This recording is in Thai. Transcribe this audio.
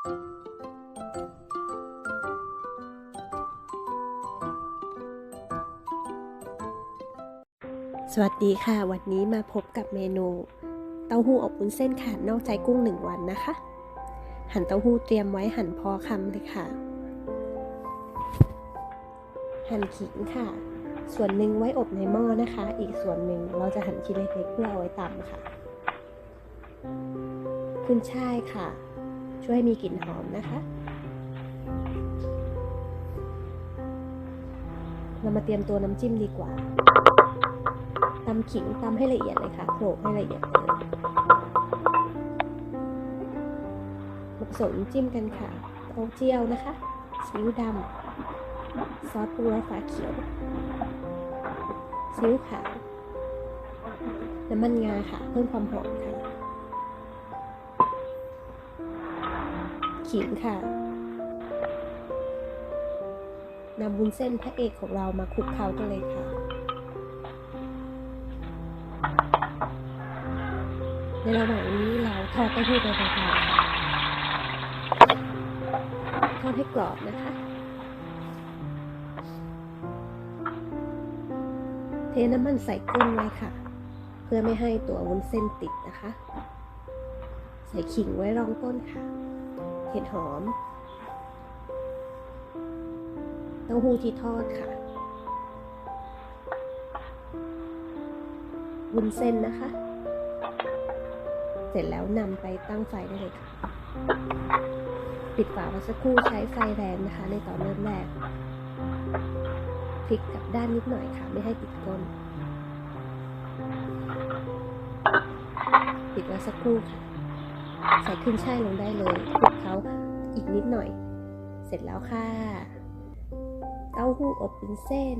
สวัสดีค่ะ วันนี้มาพบกับเมนู เต้าหู้อบวุ้นเส้นค่ะนอกใจกุ้งหนึ่งวันนะคะ หั่นเต้าหู้เตรียมไว้หั่นพอคำเลยค่ะ หั่นขิงค่ะ ส่วนหนึ่งไว้อบในหม้อนะคะ อีกส่วนหนึ่งเราจะหั่นชิ้นเล็กๆเพื่อเอาไว้ตำค่ะ ขึ้นช่ายค่ะ ช่วยให้มีกลิ่นหอมนะคะ เรามาเตรียมตัวน้ำจิ้มดีกว่าตำขิงตำให้ละเอียดเลยค่ะโขลกให้ละเอียดเลยมาผสมจิ้มกันค่ะเต้าเจี้ยวนะคะซีอิ๊วดำซอสปรุงรสฟ้าเขียวซีอิ๊วขาวน้ำมันงาค่ะ เพิ่มความหอมค่ะ ขิงค่ะนำวุ้นเส้นพระเอกของเรามาคลุกเคล้ากันเลยค่ะ ในระหว่างนี้เราทอดเต้าหู้ไปพลางๆค่ะทอดให้กรอบนะคะเทน้ำมันใส่ก้นไว้ค่ะ เพื่อไม่ให้ตัววุ้นเส้นติดนะคะ ใส่ขิงไว้รองต้นค่ะ เห็ดหอม เต้าหู้ที่ทอดค่ะวุ้นเส้นนะคะ เสร็จแล้วนำไปตั้งไฟได้เลยค่ะ ปิดฝาไว้สักครู่ใช้ไฟแรงนะคะ ในตอนเริ่มแรกพลิกกลับด้านนิดหน่อยค่ะ ไม่ให้ติดก้นปิดไว้สักครู่ค่ะ ใส่ขึ้นช่ายลงได้เลยคลุกเขาอีกนิดหน่อย เสร็จแล้วค่ะ เต้าหู้อบเป็นเส้น